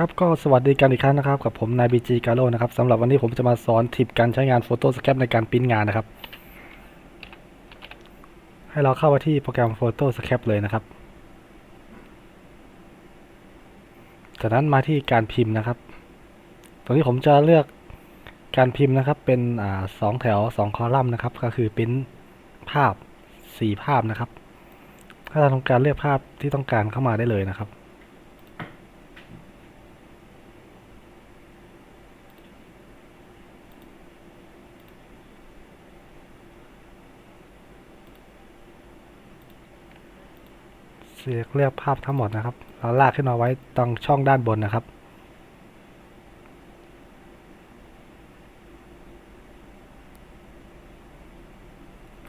ครับก็สวัสดีกันอีกครั้งนะครับ กับผมนายบีจีกาโลนะครับสำหรับวันนี้ผมจะมาสอนทิปการใช้งาน Photoshop ในการปริ้นงานนะครับ ให้เราเข้ามาที่โปรแกรม Photoshop เลยนะครับ จากนั้นมาที่การพิมพ์นะครับ ตรงนี้ผมจะเลือกการพิมพ์นะครับ เป็นอสองแถวสองคอลัมน์นะครับ ก็คือปริ้นภาพสี่ภาพนะครับ ถ้าเราต้องการเลือกภาพที่ต้องการเข้ามาได้เลยนะครับ เลือกเลือกภาพทั้งหมดนะครับเราลากขึ้นมาไว้ตรงช่องด้านบนนะครับ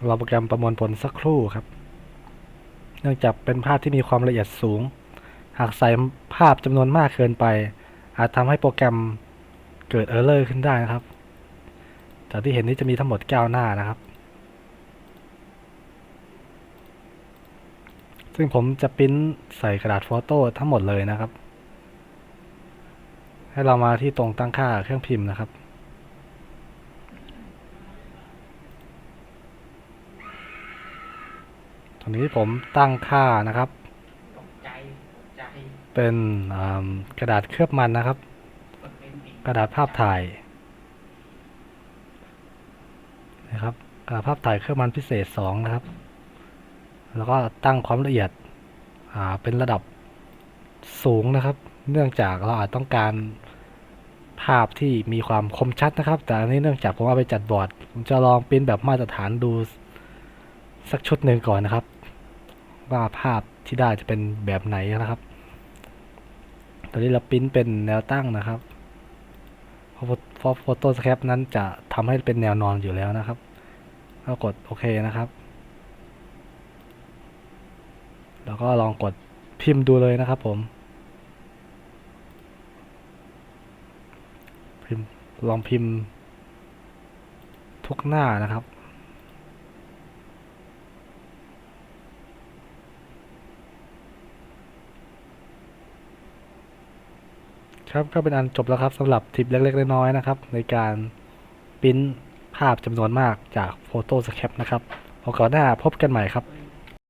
เราโปรแกรมประมวลผลสักครู่ครับ เนื่องจากเป็นภาพที่มีความละเอียดสูง หากใส่ภาพจำนวนมากเกินไป อาจทำให้โปรแกรมเกิดเออร์เลอร์ขึ้นได้นะครับ จากที่เห็นนี้จะมีทั้งหมด 9 หน้านะครับ ซึ่งผมจะปริ้นใส่กระดาษโฟโต้ทั้งหมดเลยนะครับ ให้เรามาที่ตรงตั้งค่าเครื่องพิมพ์นะครับตรงนี้ผมตั้งค่านะครับ เป็นกระดาษเคลือบมันนะครับกกระดาษภาพถ่ายนะครับกระดาษภาพถ่ายเคลือบมันพิเศษสองนะครับ แล้วก็ตั้งความละเอียดเป็นระดับสูงนะครับ เนื่องจากเราอาจต้องการภาพที่มีความคมชัดนะครับ แต่อันนี้เนื่องจากผมเอาไปจัดบอร์ดผมจะลองปริ้นแบบมาตรฐานดูสักชุดหนึ่งก่อนนะครับ ว่าภาพที่ได้จะเป็นแบบไหนนะครับ ตอนนี้เราปริ้นเป็นแนวตั้งนะครับเพราะเพราะ Photoshop นั้นจะทำให้เป็นแนวนอนอยู่แล้วนะครับก็กดโอเคนะครับ แล้วก็ลองกดพิมพ์ดูเลยนะครับผม พิมพ์ลองพิมพ์ ทุกหน้านะครับครับก็เป็นอันจบแล้วครับสำหรับทิปเล็ก ๆ น้อยๆนะครับ ในการปิ้นภาพจำนวนมากจาก Photoshop นะครับโอกาสหน้าพบกันใหม่ครับ